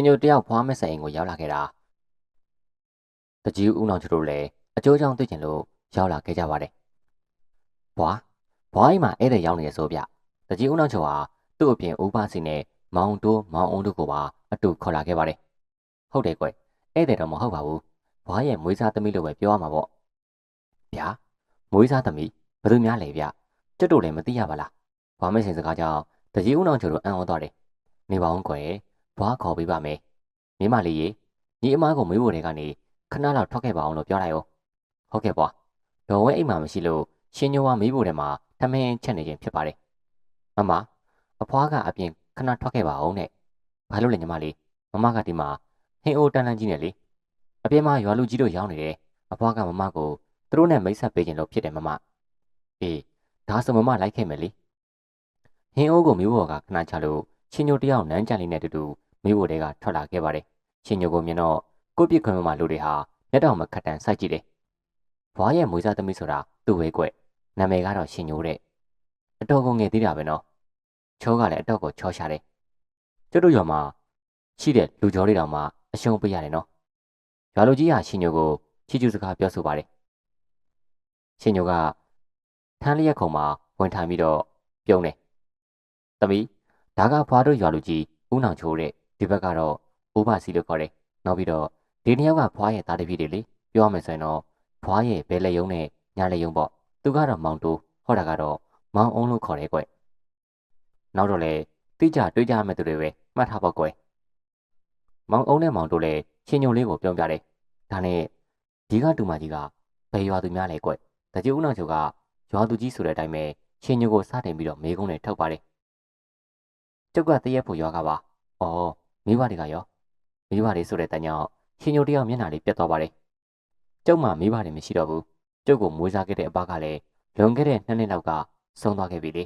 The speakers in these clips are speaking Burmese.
ရှင်ညိုတယောက်ဖွားမဲ့ဆိုင်အိမ်ကိုရောက်လာခဲ့တာတကြီးဦးနောင်ချိုတို့လည်းအကျိုးကြောင့်သိကျင်လို့ရောက်လာခဲ့ကြပါတယ်ဘွာဘွာအိမ်မှာဧည့်သည်ရောက်နေရဆိုဗျတကြီးဦးနောင်ချိုဟာသူ့အပြင်ဦးပါစီနဲ့မောင်တိုးမောင်အောင်တို့ကိုပါအတူခေါ်လာခဲ့ပါတယ်ဟုတ်တယ်ကွဧည့်သည်တော့မဟုတ်ပါဘူးဘွာရဲ့မွေးစားသမီးလို့ပဲပြောရမှာပေါ့ဗျာမွေးစားသမီးဘယ်သူများလဲဗျကျွတ်တို့လည်းမသိရပါလားဘွာမဲ့စင်စကားကြောင့်တကြီးဦးနောင်ချိုတို့အံ့ဩသွားတယ်နေပါအောင်ကွယ် ဘွာခေါ်ပေးပါမယ်မိမလေးရေညီအမကိုမေးဖို့တွေကနေခဏလောက်ထွက်ခဲ့ပါအောင်လို့ပြောလိုက်အောင်ဟုတ်ကဲ့ဘွာဒေါ်ဝဲအိမ်မှာမရှိလို့ရှင်ညိုကမေးဖို့တွေမှာထမင်းချက်နေခြင်းဖြစ်ပါတယ်မမအဖွားကအပြင်ခဏထွက်ခဲ့ပါအောင်နဲ့ဘာလို့လဲညီမလေးမမကဒီမှာဟင်းအိုးတန်းတန်းကြီးနေလေအပြင်မှာရွာလူကြီးတို့ရောင်းနေတယ်အဖွားကမမကိုသူတို့နဲ့မိတ်ဆက်ပေးခြင်းလို့ဖြစ်တယ်မမအေးဒါဆိုမမလိုက်ခဲ့မယ်လေဟင်းအိုးကိုမျိုးဘော်ကခဏချလို့ရှင်ညိုတယောက်နန်းကြလေးနဲ့တူတူ မျိုးဘော်တွေကထွက်လာခဲ့ပါတယ်ရှင်ညိုကိုမြင်တော့ကိုပြစ်ခွင်မှာလူတွေဟာမျက်တောင်မခတ်တန်စိုက်ကြည့်တယ်ဘွားရဲ့မွေးစားသမီးဆိုတာသူ့ဝဲကွနာမည်ကတော့ရှင်ညိုတဲ့အတော်ကိုငယ်သေးတာပဲနော်ချောကလည်းအတော့ကိုချောရှာတယ်ကျွတ်တို့ရွာမှာရှိတဲ့လူကြောတွေတောင်မှအရှုံးပေးရတယ်နော်ရွာလူကြီးဟာရှင်ညိုကိုချီကျူးစကားပြောဆိုပါတယ်ရှင်ညိုကထန်းလျက်ခုံမှာဝင်ထိုင်ပြီးတော့ပြုံးတယ်သမီးဒါကဖွားတို့ရွာလူကြီးဦးနောင်ချိုးတဲ့ ဒီဘက်ကတော့ဦးပါစီလို့ခေါ်တယ်နောက်ပြီးတော့ဒီနှစ်ယောက်ကဖွားရဲ့သားတပည့်တွေလေပြောရမယ်ဆိုရင်တော့ဖွားရဲ့ဘဲလက်ယုံနဲ့ညာလက်ယုံပေါ့သူကတော့မောင်တိုးဟောတာကတော့မောင်အောင်လို့ခေါ်တယ်ကွနောက်တော့လေတိကျတွေးကြမဲ့သူတွေပဲမှတ်ထားပါကွမောင်အောင်နဲ့မောင်တိုးလည်းရှင်ညုံလေးကိုပြောပြတယ်ဒါနဲ့ဒီကတူမကြီးကဘယ်ရွာသူများလဲကွတကြည်ဦးနောင်ချုပ်ကရွာသူကြီးဆိုတဲ့အတိုင်းပဲရှင်ညုံကိုစတင်ပြီးတော့မေကုန်းနဲ့ထုတ်ပါတယ်ကျုပ်ကတရက်ဖို့ရွာကပါဩ မိဘတွေကရောမိဘတွေဆိုတဲ့တန်ကြောင့်ရှင်ညိုတယောက်မျက်နှာလေးပြတ်သွားပါတယ်ကျုပ်မှမိဘတွေမရှိတော့ဘူးကျုပ်ကိုမွေးစားခဲ့တဲ့အဘကလည်းလွန်ခဲ့တဲ့နှစ်နှစ်လောက်ကဆုံးသွားခဲ့ပြီလေ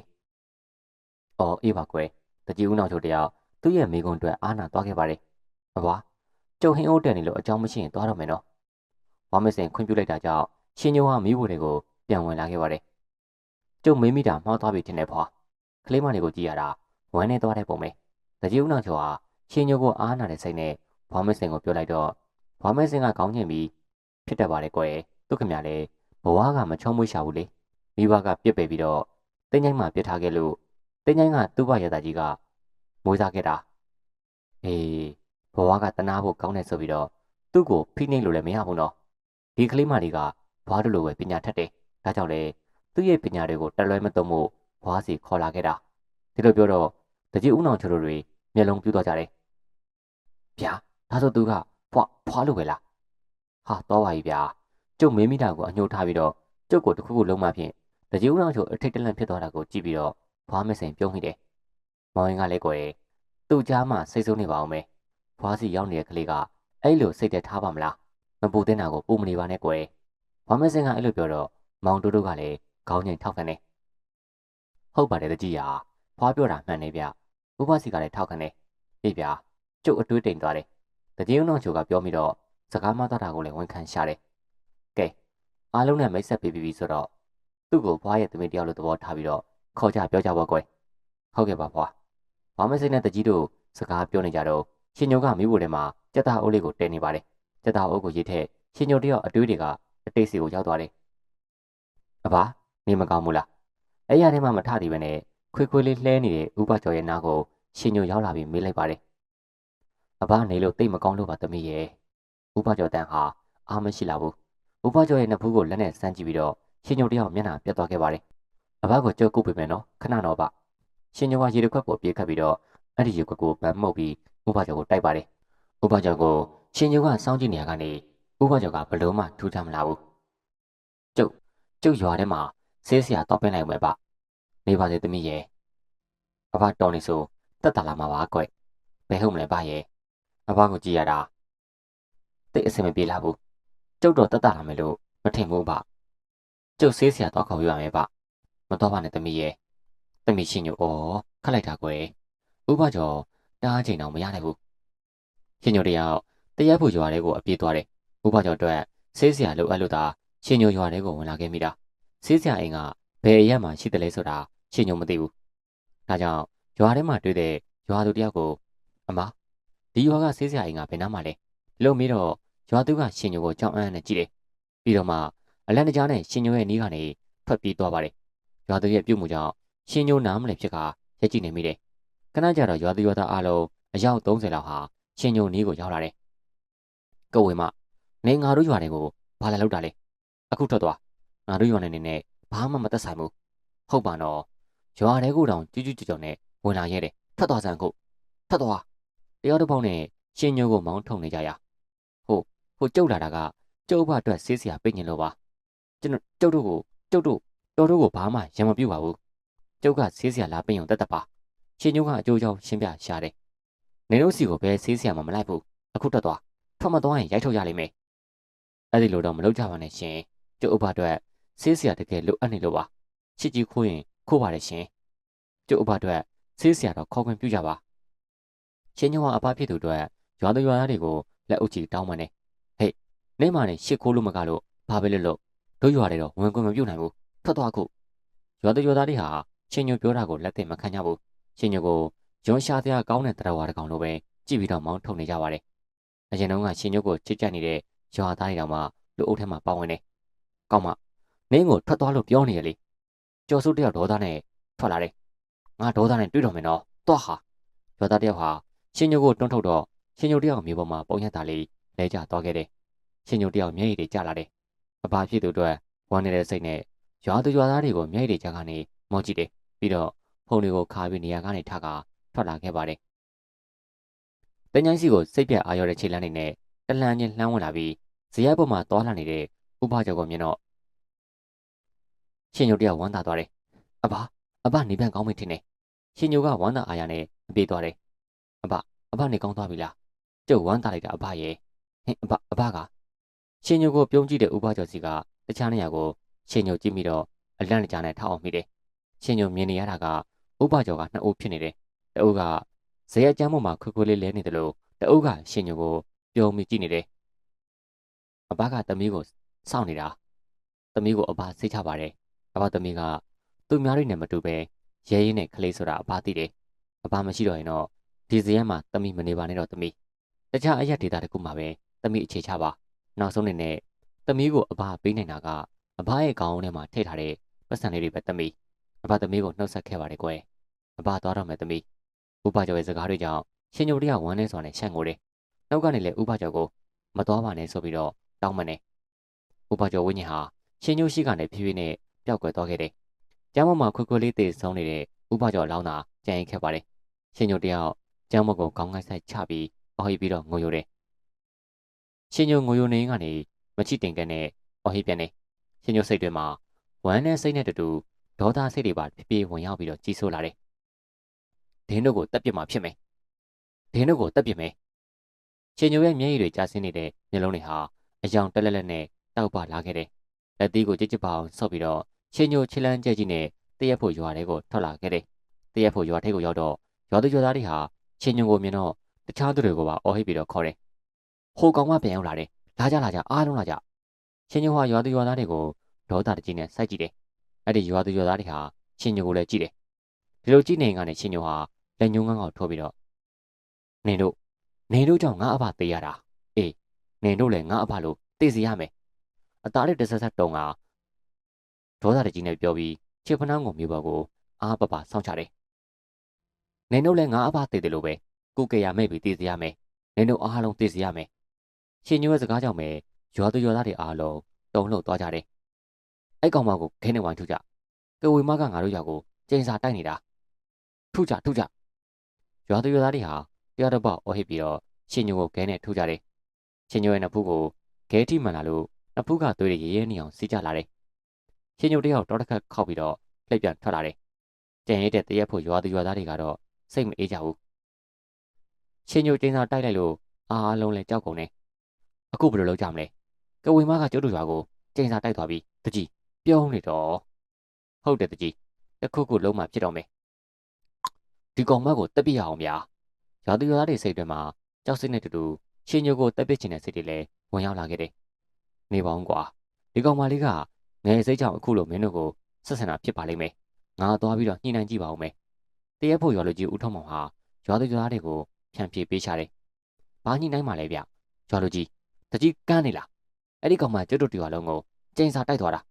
။အော်အေးပါကွယ်။တကြီးဦးနောက်ချုပ်တယောက်သူ့ရဲ့မိကွန်းအတွက်အားနာသွားခဲ့ပါတယ်။အဘွားကျုပ်ဟင်းအိုးတက်နေလို့အကြောင်းမရှိရင်သွားတော့မယ်နော်။ဝါမစင်ခွင့်ပြုလိုက်တာကြောင့်ရှင်ညိုဟာမိဖို့တွေကိုပြန်ဝင်လာခဲ့ပါတယ်။ကျုပ်မေးမိတာမှားသွားပြီထင်တယ်ဖွာ။ကလေးမလေးကိုကြည့်ရတာဝမ်းနေသွားတဲ့ပုံပဲ။တကြီးဦးနောက်ချုပ်ဟာ ရှင်ညိုကိုအားနာတဲ့စိတ်နဲ့ဝါမစင်ကိုပြောလိုက်တော့ဝါမစင်ကကောင်းညင်ပြီးဖြစ်တတ်ပါတယ်ကွယ်။သူခင်ဗျာလည်းဘဝကမချုံမွေးရှာဘူးလေမိဘကပြစ်ပယ်ပြီးတော့တင်းချိုင်းမှာပြစ်ထားခဲ့လို့တင်းချိုင်းကသူ့ဘရတာကြီးကမွေးစားခဲ့တာအေးဘဝကတနာဖို့ကောင်းတယ်ဆိုပြီးတော့သူ့ကိုဖိနှိပ်လို့လည်းမရဘူးနော်ဒီကလေးမလေးကဘွားတို့လိုပဲပညာထက်တယ်ဒါကြောင့်လေသူ့ရဲ့ပညာတွေကိုတလွဲမသုံးဖို့ဘွားစီခေါ်လာခဲ့တာဒီလိုပြောတော့တကြီးဦးနောင်ချိုတို့တွေမျက်လုံးပြူသွားကြတယ် ဗျာဒါဆိုသူကဖွာဖွာလို့ပဲလားဟာတော့ပါပြီဗျာကျုပ်မင်းမိတာကိုအညှိုးထားပြီးတော့ကျုပ်ကိုတစ်ခုခုလုံးမှဖြင့်တကြီးဦးအောင်ချိုအထိတ်တလန့်ဖြစ်သွားတာကိုကြည့်ပြီးတော့ဘွားမစင်ပြုံးမိတယ်။မောင်ရင်ကလည်းကွယ်သူ့ကြားမှာစိတ်ဆိုးနေပါအောင်မယ်။ဘွားစီရောက်နေတဲ့ကလေးကအဲ့လိုစိတ်သက်ထားပါမလား။မပူတဲ့နာကိုပူမနေပါနဲ့ကွယ်။ဘွားမစင်ကအဲ့လိုပြောတော့မောင်တိုးတိုးကလည်းခေါင်းငိမ်ထောက်ခံတယ်။ဟုတ်ပါတယ်တကြီးရာဘွားပြောတာမှန်နေဗျ။ဥပစီကလည်းထောက်ခံတယ်။အေးဗျာ ကျုပ်အတွေးတိမ်သွားတယ်။တကြီးဦးအောင်ချိုကပြောပြီးတော့စကားမသားတာကိုလည်းဝန်ခံရှာတယ်။ကဲအားလုံးနဲ့မိတ်ဆက်ပေးပြီးပြီဆိုတော့သူ့ကိုဘွားရဲ့သမီးတယောက်လိုသဘောထားပြီးတော့ခေါ်ကြပြောကြပါကွယ်ဟုတ်ကဲ့ပါဘွားဘာမစိတ်နဲ့တကြီးတို့စကားပြောနေကြတော့ရှင်ညိုကမိဖို့ထဲမှာကြက်သားအိုးလေးကိုတဲနေပါတယ်ကြက်သားအိုးကိုရေးထက်ရှင်ညိုတယောက်အတွေးတွေကအတိတ်စီကိုရောက်သွားတယ်အဘနေမကောင်းဘူးလားအဲ့ရထဲမှာမထသေးပဲနဲ့ခွေခွေလေးလှဲနေတဲ့ဥပကျော်ရဲ့နားကိုရှင်ညိုရောက်လာပြီးမေးလိုက်ပါတယ် အဘနေလို့တိတ်မကောင်းလို့ပါသမီးရဲ့ဥပကျော်တန်ဟာအားမရှိလာဘူးဥပကျော်ရဲ့နှစ်ဖူးကိုလက်နဲ့ဆန်းကြည့်ပြီးတော့ရှင်ညိုတယောက်မျက်နှာပြတ်သွားခဲ့ပါတယ်။အဘကိုကြုတ်ကုတ်ပေးမယ်နော်ခဏတော့ပါ။ရှင်ညိုကရေတစ်ခွက်ကိုပြေးခတ်ပြီးတော့အဲ့ဒီရေခွက်ကိုဗန်းမှုတ်ပြီးဥပကျော်ကိုတိုက်ပါတယ်။ဥပကျော်ကိုရှင်ညိုကစောင်းကြည့်နေရကနေဥပကျော်ကဘလုံးမှထူးထမ်းမလာဘူး။ကျုပ်ကျုပ်ရွာထဲမှာဆေးဆရာတောက်ပင်းလိုက်မယ်ဗျ။နေပါစေသမီးရဲ့။အဘတော်နေဆိုတက်တာလာမှာပါကွ။ဘယ်ဟုတ်မလဲဗျရဲ့။ အဘကိုကြည့်ရတာတိတ်အဆင်မပြေလာဘူး။ကျုပ်တော့တက်တာလာမယ်လို့မထင်ဘူးဗျ။ကျုပ်ဆေးဆရာတော့ခေါ်ပြရမယ်ဗျမတော့ပါနဲ့တမီးရဲ့တမီးရှင်ညိုဩခတ်လိုက်တာကွယ်ဥပကျော်တားချိန်တော့မရနိုင်ဘူးရှင်ညိုတယောက်တရက်ဖို့ရွာတွေကိုအပြေးသွားတယ်ဥပကျော်အတွက်ဆေးဆရာလိုအပ်လို့သာရှင်ညိုရွာတွေကိုဝင်လာခဲ့မိတာဆေးဆရာအိမ်ကဘယ်အရက်မှရှိတယ်လဲဆိုတာရှင်ညိုမသိဘူးဒါကြောင့်ရွာထဲမှာတွေ့တဲ့ရွာသူတယောက်ကိုအမ ဒီရွာကဆေးဆရာအိမ်ကဘယ်နားမှာလဲလို့မေးတော့ရွာသူကရှင်ညိုကိုကြောင်းအန်းနဲ့ကြည့်တယ်ပြီးတော့မှအလန်တကြားနဲ့ရှင်ညိုရဲ့နီးကနေထွက်ပြေးသွားပါတယ်ရွာသူရဲ့ပြုတ်မှုကြောင့်ရှင်ညိုနားမလည်ဖြစ်ကရက်ကြည့်နေမိတယ်ခဏကြာတော့ရွာသူရွာသားအားလုံးအယောက်30လောက်ဟာရှင်ညိုနီးကိုရောက်လာတယ်ကဝေမနေငါတို့ရွာတွေကိုဘာလဲလောက်တာလဲအခုထွက်သွားငါတို့ရွာနေနေနဲ့ဘာမှမသက်ဆိုင်ဘူးဟုတ်ပါတော့ရွာတဲကိုတောင်ကျူးကျူးကြောင်နဲ့ဝင်လာရဲတယ်ထွက်သွားစမ်းခုထွက်သွား တရားတစ်ပေါက်နဲ့ရှင်ညိုကိုမောင်းထုံနေကြရဟုတ်ဟိုကျုပ်လာတာကကျုပ်ဘအတွက်ဆေးစရာပြည့်ညင်လို့ပါကျွန်တော်ကျုပ်တို့ကိုကျုပ်တို့တော်တို့ကိုဘာမှရံမပြုတ်ပါဘူးကျုပ်ကဆေးစရာလာပင်ုံတက်တက်ပါရှင်ညိုကအကျိုးကြောင့်ရှင်းပြရှာတယ်နေတို့စီကိုဘယ်ဆေးစရာမှမလိုက်ဘူးအခုတက်သွားထွက်မသွားရင်ရိုက်ထုတ်ရလိမ့်မယ်အဲ့ဒီလိုတော့မလုပ်ကြပါနဲ့ရှင်ကျုပ်ဥပအတွက်ဆေးစရာတကယ်လိုအပ်နေလို့ပါချစ်ကြီးခိုးရင်ခိုးပါတယ်ရှင်ကျုပ်ဥပအတွက်ဆေးစရာတော့ခေါ်ခွင့်ပြုကြပါ ရှင်ညောကအပဖြစ်သူအတွက်ရွာသူရွာသားတွေကိုလက်အုပ်ချီတောင်းပန်နေဟေ့နေမနဲ့ရှစ်ခိုးလို့မကလို့ဘာပဲလို့လို့တို့ရွာတွေတော့ဝင်ခွင့်မပြုနိုင်ဘူးထွက်သွားခုရွာသူရွာသားတွေဟာရှင်ညိုပြောတာကိုလက်သိမခံကြဘူးရှင်ညိုကိုရွံရှာတရားကောင်းတဲ့တရားဝါတစ်ကောင်လိုပဲကြည့်ပြီးတော့မောင်းထုတ်နေကြပါတယ်အရင်တုန်းကရှင်ညိုကိုချစ်ကြနေတဲ့ရွာသားတွေတောင်မှလူအုပ်ထဲမှာပါဝင်နေကောင်းမနင်းကိုထွက်သွားလို့ပြောနေရလေကျော်စုတယောက်ဒေါသနဲ့ထွက်လာတယ်ငါဒေါသနဲ့တွေ့တော်မယ်နော်သွားဟာရွာသားတယောက်ဟာ ရှင်ညိုကိုတွန်းထုတ်တော့ရှင်ညိုတယောက်မြေပေါ်မှာပုံရတာလေးလဲကျသွားခဲ့တယ်ရှင်ညိုတယောက်မျက်ရည်တွေကျလာတယ်အဘာဖြစ်သူအတွက်ဝမ်းနေတဲ့စိတ်နဲ့ရွာသူရွာသားတွေကိုမျက်ရည်တွေကျကနေမောကြည့်တယ်ပြီးတော့ဖုန်တွေကိုခါပြီးနေရာကနေထကထွက်လာခဲ့ပါတယ်တញ្ញိုင်းစီကိုစိတ်ပြတ်အာရောတဲ့ခြေလမ်းတွေနဲ့တလန်းချင်းလှမ်းဝင်လာပြီးဇရက်ပေါ်မှာသွားလာနေတဲ့ဥပကျော်ကိုမြင်တော့ရှင်ညိုတယောက်ဝမ်းသာသွားတယ်အဘအဘနေပြန်ကောင်းပြီထင်တယ်ရှင်ညိုကဝမ်းသာအာရနဲ့ပြေးသွားတယ် အဘအဘနေကောင်းသွားပြီလားကျုပ်ဝမ်းသာလိုက်တာအဘရဲ့ဟင်အဘအဘကရှင်ညိုကိုပြုံးကြည့်တဲ့ဥပကျော်စီကတခြားနေရာကိုရှင်ညိုကြည့်ပြီးတော့အလန့်တကြားနဲ့ထောက်အောင်မိတယ်ရှင်ညိုမြင်နေရတာကဥပကျော်ကနှစ်အုပ်ဖြစ်နေတယ်တအုပ်ကဇရက်ကျမ်းပေါ်မှာခွခွလေးလဲနေတယ်လို့တအုပ်ကရှင်ညိုကိုပြုံးမိကြည့်နေတယ်အဘကသမီးကိုစောင့်နေတာသမီးကိုအဘစိတ်ချပါတယ်အဘသမီးကသူများတွေနဲ့မတူပဲရဲရဲနဲ့ကလေးဆိုတာအဘသိတယ်အဘမရှိတော့ရင်တော့ ဒီဇရက်မှာသမီးမနေပါနဲ့တော့သမီးတခြားအရက်ဒေတာတခုမှပဲသမီးအခြေချပါနောက်ဆုံးနေနဲ့သမီးကိုအဘပေးနိုင်တာကအဘရဲ့ခေါင်းထဲမှာထည့်ထားတဲ့ပတ်စံလေးတွေပဲသမီးအဘသမီးကိုနှုတ်ဆက်ခဲ့ပါတယ်ကွယ်အဘသွားတော့မယ်သမီးဥပကျော်ရဲ့စကားတွေကြောင့်ရှင်ညိုတရဝမ်းနေစွာနဲ့ရှန့်ကိုတယ်နောက်ကနေလည်းဥပကျော်ကိုမတော်ပါနဲ့ဆိုပြီးတော့တောင်းမနေဥပကျော်ဝင်းကြီးဟာရှင်ညိုရှိကနေဖြည်းဖြည်းနဲ့ပျောက်ကွယ်သွားခဲ့တယ်ကျမ်းမမှာခွခွလေးသေးဆုံးနေတဲ့ဥပကျော်လောင်းသာကြံရင်ခဲ့ပါတယ်ရှင်ညိုတယောက် ကျမ်းမကိုခေါင်းကိုက်ဆိုင်ချပြီးအော်ဟစ်ပြီးတော့ငိုယိုတယ်ရှင်ညိုငိုယိုနေကနေမချိတင်ကန်နဲ့အော်ဟစ်ပြန်နေရှင်ညိုစိတ်တွေမှာဝမ်းနဲ့စိတ်နဲ့တူတူဒေါသစိတ်တွေပါဖြည်းဖြည်းဝင်ရောက်ပြီးတော့ကြီးဆိုးလာတယ်ဒင်းတို့ကိုတက်ပြစ်မှာဖြစ်မယ်ဒင်းတို့ကိုတက်ပြစ်မယ်ရှင်ညိုရဲ့မျက်ရည်တွေကျဆင်းနေတဲ့မျက်လုံးတွေဟာအယောင်တက်လက်လက်နဲ့တောက်ပလာခဲ့တယ်လက်သီးကိုကြစ်ကြစ်ပါအောင်ဆော့ပြီးတော့ရှင်ညိုချီလန်းကျဲကြီးနဲ့တရက်ဖို့ရွာထဲကိုထွက်လာခဲ့တယ်တရက်ဖို့ရွာထဲကိုရောက်တော့ရွာသူရွာသားတွေဟာ ရှင်ညိုကိုမြင်တော့တခြားသူတွေကိုပါအော်ဟစ်ပြီးတော့ခေါ်တယ်ဟိုကောင်ကပြန်ရောက်လာတယ်လာကြလာကြအားလုံးလာကြရှင်ညိုဟာရွာသူရွာသားတွေကိုဒေါသတကြီးနဲ့စိုက်ကြည့်တယ်အဲ့ဒီရွာသူရွာသားတွေဟာရှင်ညိုကိုလည်းကြည့်တယ်ဒီလိုကြည့်နေကနေရှင်ညိုဟာလက်ညှိုးငန်းကောင်ထိုးပြီးတော့နင်တို့နင်တို့ကြောင့်ငါအဖသေးရတာအေးနင်တို့လည်းငါအဖလို့သိစီရမယ်အသားလေးတစ်ဆက်ဆက်တုံကဒေါသတကြီးနဲ့ပြောပြီးချစ်ဖနှောင်းကိုမြို့ပေါ်ကိုအားပပဆောင်းချတယ် နင်တို့လည်းငါအဖသေးတယ်လို့ပဲကုကေရမဲ့ပြီးသိစီရမယ်နင်တို့အားလုံးသိစီရမယ်ရှင်ညိုရဲ့စကားကြောင့်ပဲရွာသူရွာသားတွေအားလုံးတုံလှုပ်သွားကြတယ်အဲ့ကောင်မကိုခဲနဲ့ဝိုင်းထုကြကဝေမကငါတို့ရောက်ကိုကျင်းစာတိုက်နေတာထုကြထုကြရွာသူရွာသားတွေဟာတရားတစ်ပေါက်အော်ဟစ်ပြီးတော့ရှင်ညိုကိုခဲနဲ့ထုကြတယ်ရှင်ညိုရဲ့နဖူးကိုခဲထိမှန်လာလို့နဖူးကသွေးရရဲနေအောင်စီးကြလာတယ်ရှင်ညိုတယောက်တောတစ်ခတ်ခောက်ပြီးတော့လှည့်ပြန်ထွက်လာတယ်ကြံရတဲ့တရက်ဖို့ရွာသူရွာသားတွေကတော့ စိတ်မအေးကြဘူးရှင်ညိုကျင်းစာတိုက်လိုက်လို့အားလုံးလဲကြောက်ကုန်တယ်အခုဘယ်လိုလုပ်ကြမလဲကဝေမကကျုပ်တို့ရွာကိုကျင်းစာတိုက်သွားပြီးတကြီးပြုံးနေတော့ဟုတ်တယ်တကြီးတခုခုလုံးမှဖြစ်တော့မယ်ဒီကောင်မကိုတက်ပြရအောင်ဗျာရာသူရွာသားတွေစိတ်တွေမှာကြောက်စိတ်နဲ့တူတူရှင်ညိုကိုတက်ပစ်ချင်တဲ့စိတ်တွေလည်းဝင်ရောက်လာခဲ့တယ်နေပါအောင်ကွာဒီကောင်မလေးကငယ်စိတ်ကြောင့်အခုလိုမင်းတို့ကိုဆက်ဆံတာဖြစ်ပါလိမ့်မယ်ငါသွားပြီးတော့ညှိနှိုင်းကြည့်ပါဦးမယ် တရက်ဖို့ရွာလူကြီးဦးထုံးမောင်ဟာရွာသူရွာသားတွေကိုဖြန့်ပြေးပေးချတယ်ဘာညှိနှိုင်းမှလဲဗျရွာလူကြီးတကြီးကန်းနေလားအဲ့ဒီကောင်မကျွတ်တို့တူရလုံးကိုကျင်းစာတိုက်သွားတာ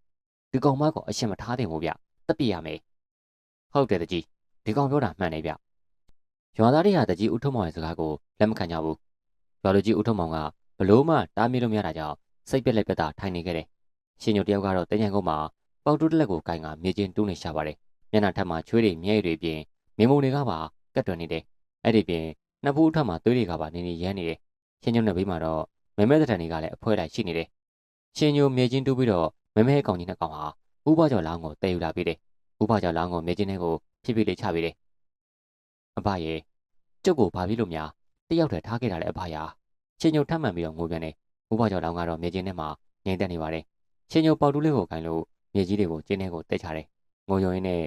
ဒီကောင်မကအရှင်မထားတင်ဘူးဗျတက်ပြရမယ်ဟုတ်တယ်တကြီးဒီကောင်ပြောတာမှန်တယ်ဗျရွာသားတွေကတကြီးဦးထုံးမောင်ရဲ့စကားကိုလက်မခံကြဘူးရွာလူကြီးဦးထုံးမောင်ကဘလို့မှတားမြစ်လို့မရတာကြောင့်စိတ်ပြက်လက်ပြက်တာထိုင်နေခဲ့တယ်ရှင်ညိုတယောက်ကတော့တញ្ញံကုန်းမှာပေါက်တူးတစ်လက်ကိုကင်ကမြေချင်းတူးနေရှာပါတယ်မျက်နှာထက်မှာချွေးတွေမြဲတွေပြင် မင်းမုံတွေကပါကတ်တွယ်နေတယ်အဲ့ဒီပြင်နှစ်ဖူးထက်မှာသွေးတွေကပါနေနေရမ်းနေတယ်ရှင်ညိုနဲ့ဘေးမှာတော့မဲမဲတထန်တွေကလည်းအဖွဲလိုက်ရှိနေတယ်ရှင်ညိုမြေချင်းတူးပြီးတော့မဲမဲကောင်ကြီးနဲ့ကောင်ဟာဥပကျော်လောင်းကိုတည်ယူလာပြီးတယ်ဥပကျော်လောင်းကိုမြေချင်းထဲကိုဖြည်းဖြည်းလေးချပြီးတယ်အဘရဲ့ကျုပ်ကိုဘာဖြစ်လို့များတယောက်တည်းထားခဲ့တာလဲအဘရာရှင်ညိုထပ်မှန်ပြီးတော့ငိုပြန်တယ်ဥပကျော်လောင်းကတော့မြေချင်းထဲမှာငြိမ်သက်နေပါတယ်ရှင်ညိုပေါက်တူးလေးကိုခိုင်းလို့မြေကြီးတွေကိုကျင်းထဲကိုတက်ချတယ်ငိုယုံရင်းနဲ့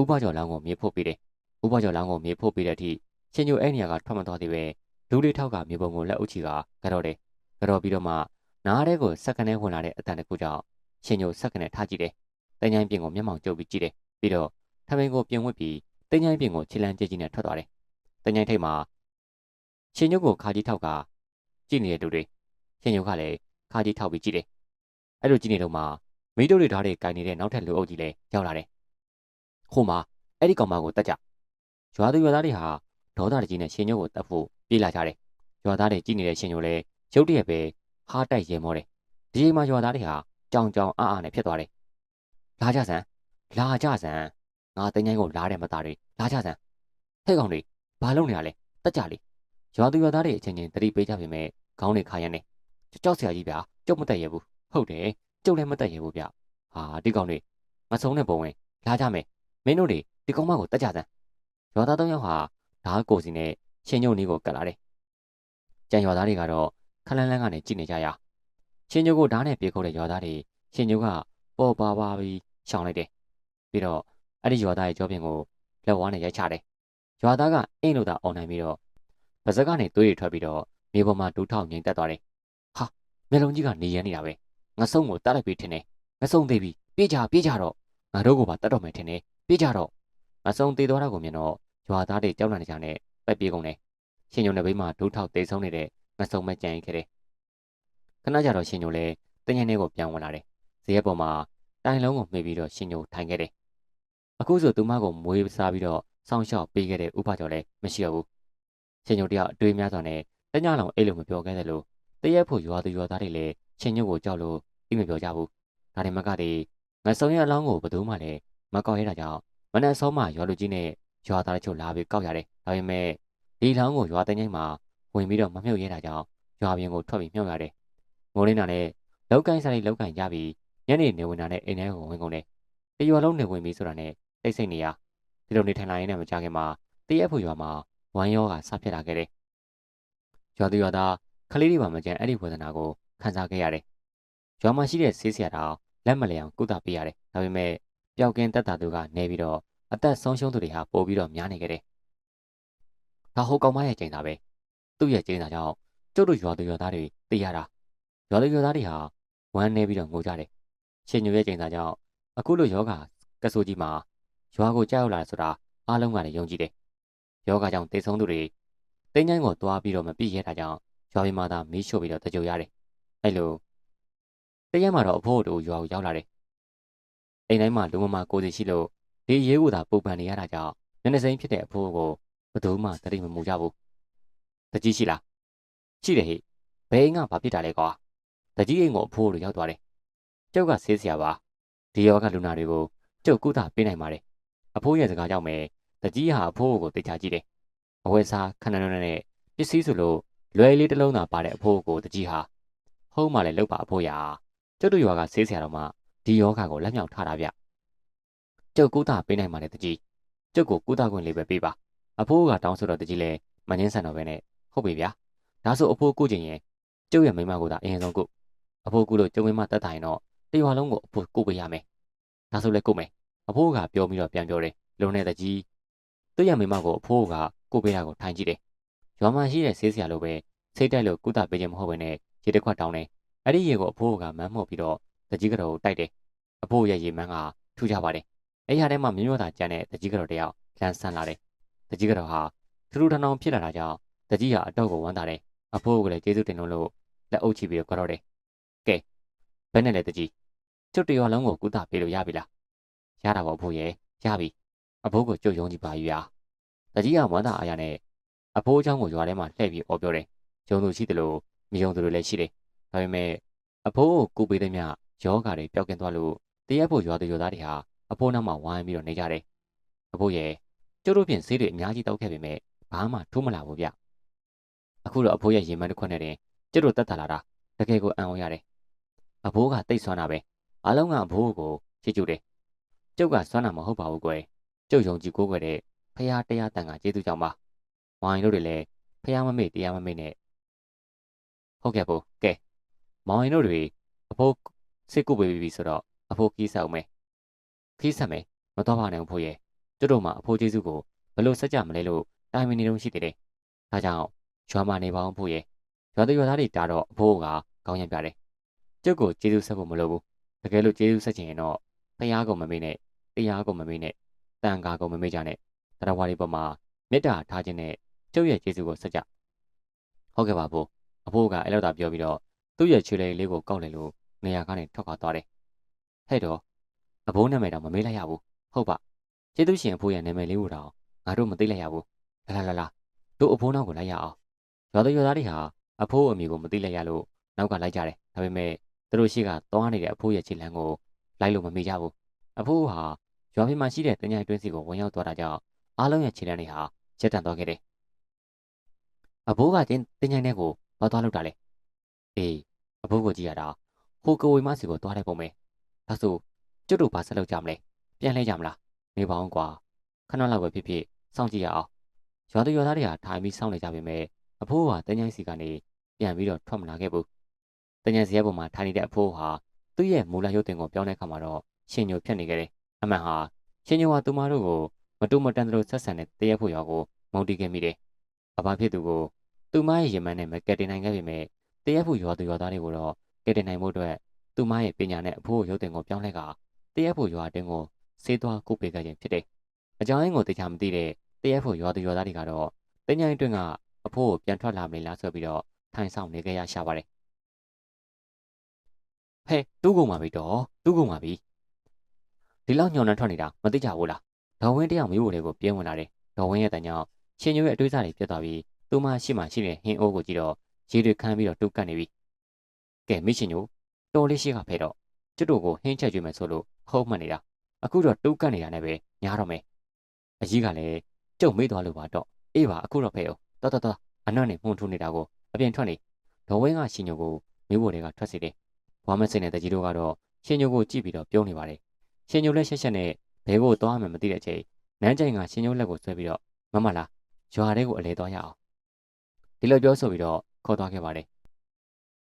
ဥပကျော်လောင်းကိုမြေဖို့ပြီးတယ် ဦးဘကျော်လောင်းကိုမြေဖို့ပေးတဲ့အထိရှင်ညိုအဲ့နေရာကထွက်မသွားသေးပဲလူလေးထောက်ကမြေပုံကိုလက်အုပ်ချီကကတော့တယ်ကတော့ပြီးတော့မှနားထဲကိုစက္ကနဲဝင်လာတဲ့အတန်တစ်ခုကြောင့်ရှင်ညိုစက္ကနဲထားကြည့်တယ်။တင်ချိုင်းပြင်ကိုမျက်မှောင်ကျုပ်ပြီးကြည့်တယ်။ပြီးတော့ထမင်းကိုပြင်ဝတ်ပြီးတင်ချိုင်းပြင်ကိုခြေလမ်းကျကျနဲ့ထွက်သွားတယ်။တင်ချိုင်းထိပ်မှာရှင်ညိုကိုခါကြီးထောက်ကကြည့်နေတဲ့လူတွေရှင်ညိုကလည်းခါကြီးထောက်ပြီးကြည့်တယ်။အဲ့လိုကြည့်နေတော့မှမိတို့တွေဓာတ်တွေကင်နေတဲ့နောက်ထပ်လူအုပ်ကြီးလည်းရောက်လာတယ်။ဟိုမှာအဲ့ဒီကောင်မကိုတတ်ကြ ရွာသူရွာသားတွေဟာဒေါသတကြီးနဲ့ရှင်ညိုကိုတတ်ဖို့ပြေးလာကြတယ်ရွာသားတွေကြည့်နေတဲ့ရှင်ညိုလည်းရုတ်တရက်ပဲဟားတိုက်ရဲမောတယ်ဒီချိန်မှာရွာသားတွေဟာကြောင်ကြောင်အားအားနဲ့ဖြစ်သွားတယ်လာကြစမ်းလာကြစမ်းငါတင်းငိုင်းကိုလာတယ်မသားတွေလာကြစမ်းဟဲ့ကောင်တွေဘာလုပ်နေရလဲတက်ကြလေရွာသူရွာသားတွေအချင်းချင်းတတိပေးကြပြင်မဲ့ခေါင်းတွေခါရမ်းနေကြောက်စရာကြီးဗျာကျုပ်မတက်ရဘူးဟုတ်တယ်ကျုပ်လည်းမတက်ရဘူးဗျဟာဒီကောင်တွေမဆုံးတဲ့ပုံဝင်လာကြမယ်မင်းတို့တွေဒီကောင်မကိုတက်ကြစမ်း ရွာသားသုံးယောက်ဟာဓာတ်ကိုစီနဲ့ရှင်ညုံနီးကိုကတ်လာတယ်ကြံရွာသားတွေကတော့ခလန်းလန်းကနေကြည့်နေကြရရှင်ညိုကိုဓာတ်နဲ့ပြေခုတ်တဲ့ရွာသားတွေရှင်ညိုကပေါ်ပါပါပြီးရှောင်လိုက်တယ်ပြီးတော့အဲ့ဒီရွာသားရဲ့ကြောပြင်ကိုလက်ဝါးနဲ့ရိုက်ချတယ်ရွာသားကအိမ်လို့သာအော်နိုင်ပြီးတော့ပါဇက်ကနေသွေးတွေထွက်ပြီးတော့မြေပေါ်မှာဒူးထောက်ငိမ့်တက်သွားတယ်ဟာမျက်လုံးကြီးကနေရမ်းနေတာပဲငါဆုံးကိုတတ်လိုက်ပြီးထင်တယ်ငါဆုံးသေးပြီပြေးကြပြေးကြတော့ငါတို့ကိုပါတတ်တော့မယ်ထင်တယ်ပြေးကြတော့ ငါဆုံးသေးသွားတာကိုမြင်တော့ရွာသားတွေကြောက်လန့်နေကြတဲ့ပက်ပြေးကုန်တယ်ရှင်ညုံတဲ့ဘေးမှာဒူးထောက်တေဆုံးနေတဲ့ငါဆုံးမဲ့ကြံခဲ့တယ်ခဏကြာတော့ရှင်ညိုလည်းတညနေကိုပြန်ဝင်လာတယ်ဇရက်ပေါ်မှာတိုင်လုံးကိုမှီပြီးတော့ရှင်ညိုထိုင်ခဲ့တယ်အခုဆိုသူမကိုမွေးစားပြီးတော့စောင့်ရှောက်ပေးခဲ့တဲ့ဥပကျော်လည်းမရှိတော့ဘူးရှင်ညိုတယောက်အတွေးများစွာနဲ့တညလုံးအိတ်လို့မပြောခဲ့တယ်လို့တရက်ဖို့ရွာသူရွာသားတွေလည်းရှင်ညိုကိုကြောက်လို့အိမ်မပြောကြဘူးဒါတွေမကတည်းငဆုံရဲ့အလောင်းကိုဘယ်သူမှလည်းမကောက်ရတာကြောင့် မနက်စောမှရွာလူကြီးနဲ့ရွာသားတို့လာပြီးကောက်ရတယ်ဒါပေမဲ့ဒီလောင်းကိုရွာတိုင်းတိုင်းမှာဝင်ပြီးတော့မမြုပ်ရတာကြောင့်ရွာပြင်ကိုထွက်ပြီးမြုပ်ရတယ်ငိုရင်းတာနဲ့လောက်ကိုင်းစားလေးလောက်ကိုင်းကြပြီးညနေနေဝင်တာနဲ့အိမ်ထဲကိုဝင်ကုန်တယ်တရွာလုံးနေဝင်ပြီးဆိုတာနဲ့တိတ်ဆိတ်နေရဒီလိုနေထိုင်လာရင်းနဲ့မကြခင်မှာတရက်ဖို့ရွာမှာဝမ်းရောဂါစဖြစ်လာခဲ့တယ်ရွာသူရွာသားကလေးတွေပါမကြမ်းအဲ့ဒီဝေဒနာကိုခံစားခဲ့ရတယ်ရွာမှာရှိတဲ့ဆေးဆရာတော်လက်မလျောင်ကုသပေးရတယ်ဒါပေမဲ့ ပျောက်ကင်းတက်တာသူကနေပြီးတော့အသက်ဆုံးရှုံးသူတွေဟာပို့ပြီးတော့များနေခဲ့တယ်ဒါဟိုကောင်မရဲ့ကျိန်သာပဲသူ့ရဲ့ကျိန်သာကြောင့်ကျုပ်တို့ရွာသူရွာသားတွေသိရတာရွာလူရွာသားတွေဟာဝမ်းနေပြီးတော့ငိုကြတယ်ရှင်ညွရဲ့ကျိန်စာကြောင့်အခုလိုယောဂကဆိုးကြီးမှာရွာကိုကြောက်လာဆိုတာအားလုံးကလည်းယုံကြည်တယ်ယောဂကြောင့်တေဆုံးသူတွေတင်းချိုင်းကိုသွားပြီးတော့မပြည့်ရတာကြောင့်ရွာပြည်မှာသာမီးရှို့ပြီးတော့တကြိုရတယ်အဲ့လိုတရက်မှာတော့အဖိုးတို့ရွာကိုရောက်လာတယ် အိမ်တိုင်းမှာလူမမကိုစီရှိလို့ဒီရေးကိုသာပုံပန်နေရတာကြောင့်မျက်နှာစိမ်းဖြစ်တဲ့အဖိုးကိုဘယ်သူမှတတိမမူကြဘူးတကြီးရှိလားရှိတယ်ဟိဘယ်အိမ်ကဘာဖြစ်တာလဲကွာတကြီးအိမ်ကိုအဖိုးတို့ရောက်သွားတယ်။ကျုပ်ကဆေးဆရာပါ။ဒီယောဂလူနာတွေကိုကျုပ်ကုသပေးနိုင်ပါတယ်။အဖိုးရဲ့စကားကြောင့်ပဲတကြီးဟာအဖိုးကိုသိချကြည့်တယ်။အဝဲစားခဏနနနဲ့ပစ္စည်းဆိုလို့လွယ်လေးတစ်လုံးသာပါတဲ့အဖိုးကိုတကြီးဟာဟုတ်မှလည်းလောက်ပါအဖိုးရာကျုပ်တို့ရွာကဆေးဆရာတော်မှ ဒီယောဂကိုလက်မြောက်ထားတာဗျ။ကျုပ်ကုသပေးနိုင်ပါတယ်တကြီး။ကျုပ်ကိုကုသခွင့်လေးပဲပေးပါ။အဖိုးကတောင်းဆိုတော့တကြီးလည်းမငင်းဆန်တော့ပဲနဲ့ဟုတ်ပြီဗျာ။ဒါဆိုအဖိုးကုကျင်ရင်ကျုပ်ရဲ့မိမကိုသာအရင်ဆုံးကုအဖိုးကူလို့ကျုံမင်းမတက်တိုင်းတော့တရွာလုံးကိုအဖိုးကိုပေးရမယ်။ဒါဆိုလဲကိုမယ်။အဖိုးကပြောပြီးတော့ပြန်ပြောတယ်။လုံနဲ့တကြီးသူ့ရဲ့မိမကိုအဖိုးကကိုပေးတာကိုထိုင်ကြည့်တယ်။ရွာမှာရှိတဲ့ဆေးဆရာလိုပဲစိတ်တိုက်လို့ကုသပေးခြင်းမဟုတ်ဘဲနဲ့ရေတစ်ခွက်တောင်းတယ်။အဲ့ဒီရေကိုအဖိုးကမန်းမှုတ်ပြီးတော့ တကြီးကတော့တိုက်တယ်။အဖိုးရဲ့ရေမန်းကထူကြပါတယ်။အဲ့ရထဲမှာမြမျိုးသာကြမ်းတဲ့တကြီးကတော့တယောက်လမ်းဆန်းလာတယ်။တကြီးကတော့ဟာထူထူထောင်ထောင်ဖြစ်လာတာကြောင့်တကြီးဟာအတော့ကိုဝမ်းသာတယ်။အဖိုးကလည်းကျေးဇူးတင်လို့လို့လက်အုပ်ချပြီးတော့ကြောက်တယ်ကဲဘယ်နဲ့လဲတကြီးကျုပ်တရွာလုံးကိုကုသပေးလို့ရပြီလားရတာပေါ့အဖိုးရဲ့ရပြီအဖိုးကိုကြုတ်ယုံကြည်ပါယူရတကြီးကဝမ်းသာအားရနဲ့အဖိုးအချောင်းကိုရွာထဲမှာလှည့်ပြီးអော်ပြောတယ်ယုံသူရှိတယ်လို့မယုံသူတွေလည်းရှိတယ်ဒါပေမဲ့အဖိုးကိုကူပေးတဲ့မြ ယောဂါတွေပျောက်ကင်းသွားလို့တရက်ဖို့ရွာသူရွာသားတွေဟာအဖိုးနောက်မှာဝိုင်းပြီးတော့နေကြတယ်အဖိုးရဲ့ကျုပ်တို့ဖြင့်ဆေးတွေအများကြီးတောက်ခဲ့ပေမဲ့ဘာမှထိုးမလာဘူးဗျအခုတော့အဖိုးရဲ့ရင်မန်းတစ်ခွက်နဲ့တင်ကျုပ်တို့တက်တာလာတာတကယ်ကိုအံ့ဩရတယ်အဖိုးကတိတ်ဆွမ်းတာပဲအားလုံးကအဖိုးကိုချစ်ကြတယ်ကျုပ်ကဆွမ်းတာမဟုတ်ပါဘူးကွယ်ကျုပ်ယုံကြည်ကိုးကွယ်တဲ့ဖရာတရားတန်ကကျေးဇူးကြောင့်ပါဝိုင်းတို့တွေလည်းဖရာမမေ့တရားမမေ့နဲ့ဟုတ်ကဲ့ဘို့ကဲမောင်ရင်တို့တွေအဖိုး စစ်ကုပေးပြီဆိုတော့အဖိုးခီးဆက်အောင်မယ်ခီးဆက်မယ်မတော်ပါနဲ့အဖိုးရဲ့ကျွတ်တို့မှအဖိုးကျေးဇူးကိုဘလို့စက်ကြမလဲလို့တိုင်မင်နေတော့ရှိသေးတယ်ဒါကြောင့်ရွာမနေပါအောင်အဖိုးရဲ့ရွာသူရွာသားတွေတာတော့အဖိုးကကောင်းရံပြတယ်ကျုပ်ကိုကျေးဇူးဆက်ဖို့မလိုဘူးတကယ်လို့ကျေးဇူးဆက်ချင်ရင်တော့ဖရာကိုမမေ့နဲ့တရားကိုမမေ့နဲ့တန်ခါကိုမမေ့ကြနဲ့တရားဝါဒီပေါ်မှာမေတ္တာထားခြင်းနဲ့ကျုပ်ရဲ့ကျေးဇူးကိုဆက်ကြဟုတ်ကဲ့ပါဘို့အဖိုးကအဲ့လောက်သာပြောပြီးတော့သူ့ရဲ့ခြေလေးလေးကိုကောက်လိုက်လို့ နေရာကနေထွက်ခွာသွားတယ်ဟဲ့တော့အဘိုးနာမည်တော့မမေးလိုက်ရဘူးဟုတ်ပါကျေးဇူးရှင်အဖိုးရဲ့နာမည်လေးကိုတော့ငါတို့မသိလိုက်ရဘူးလာလာလာတို့အဖိုးနောက်ကိုလိုက်ရအောင်ရွာသူရွာသားတွေဟာအဖိုးအမိကိုမသိလိုက်ရလို့နောက်ကလိုက်ကြတယ်ဒါပေမဲ့သူတို့ရှိကသွားနေတဲ့အဖိုးရဲ့ခြေလမ်းကိုလိုက်လို့မမေ့ကြဘူးအဖိုးဟာရွာဖေးမှာရှိတဲ့တညိုင်တွင်းစီကိုဝင်ရောက်သွားတာကြောင့်အားလုံးရဲ့ခြေလမ်းတွေဟာချက်တန်သွားခဲ့တယ်အဖိုးကတင်းတညိုင်တဲ့ကိုဘာသွားလို့တာလဲအေးအဖိုးကိုကြည့်ရတာ ဟိုကဝေမစီကိုသွားတဲ့ပုံပဲဒါဆိုကျွတ်တို့ဘာဆက်လုပ်ကြမလဲပြန်လဲကြမလားနေပါအောင်ကွာခဏလောက်ပဲဖြစ်ဖြစ်စောင့်ကြည့်ရအောင်ရွာသူရွာသားတွေဟာထိုင်ပြီးစောင့်နေကြပေမဲ့အဖိုးဟာတညိုင်စီကနေပြန်ပြီးတော့ထွက်မလာခဲ့ဘူးတညိုင်စီရဲ့ပုံမှာထိုင်နေတဲ့အဖိုးဟာသူ့ရဲ့မူလရုပ်တင်ကိုပြောင်းတဲ့အခါမှာတော့ရှင်ညိုဖြတ်နေခဲ့တယ်အမှန်ဟာရှင်ညိုဟာသူမတို့ကိုမတူမတန်သလိုဆက်ဆံတဲ့တရက်ဖို့ရွာကိုမုန်တီးခဲ့မိတယ်အဘဖြစ်သူကိုသူမရဲ့ရင်မန်းနဲ့မကယ်တင်နိုင်ခဲ့ပေမဲ့တရက်ဖို့ရွာသူရွာသားတွေကိုတော့ ကယ်တင်နိုင်မှုအတွက်သူမရဲ့ပညာနဲ့အဖိုးရုပ်တင်ကိုပြောင်းလဲကတရက်ဖို့ရွာတင်းကိုဆေးသွားကုပေးခဲ့ခြင်းဖြစ်တယ်အကြောင်းရင်းကိုသိချာမသိတဲ့တရက်ဖို့ရွာသူရွာသားတွေကတော့တင်းញိုင်းတွင်ကအဖိုးကိုပြန်ထွက်လာမလားဆိုပြီးတော့ထိုင်ဆောင်နေကြရရှာပါတယ်ဟဲ့တူးကုန်ပါပြီတော့တူးကုန်ပါပြီဒီလောက်ညောင်နှံထွက်နေတာမသိကြဘူးလားဒေါ်ဝင်းတယောက်မျိုးတွေကိုပြင်းဝင်လာတယ်ဒေါ်ဝင်းရဲ့တန်ကြောင့်ရှင်ညိုရဲ့အတွေးစားတွေပြတ်သွားပြီးသူမရှိမှရှိတဲ့ဟင်းအိုးကိုကြည့်တော့ရေတွေခမ်းပြီးတော့တူးကတ်နေပြီ ကဲမိရှင်ညိုတော်လေးရှိကဖဲတော့ကျွတ်တို့ကိုဟင်းချက်ကျွေးမယ်ဆိုလို့ဟုတ်မှတ်နေတာအခုတော့တူးကတ်နေတာနဲ့ပဲညားတော့မယ်အကြီးကလည်းကျုပ်မေးသွားလို့ပါတော့အေးပါအခုတော့ဖဲအောင်တော်တော်တော်အနတ်နဲ့မှုန်ထူနေတာကိုအပြင်ထွက်နေဒေါ်ဝင်းကရှင်ညိုကိုမျိုးပေါ်တွေကထွက်စေတယ်ဘွားမစင်တဲ့တကြီးတို့ကတော့ရှင်ညိုကိုကြည့်ပြီးတော့ပြုံးနေပါတယ်ရှင်ညိုလက်ရှက်ရှက်နဲ့ဘဲကိုသွားမှမသိတဲ့အချိန်နန်းကြိုင်ကရှင်ညိုလက်ကိုဆွဲပြီးတော့မမလားရွာထဲကိုအလဲသွားရအောင်ဒီလိုပြောဆိုပြီးတော့ခေါ်သွားခဲ့ပါတယ်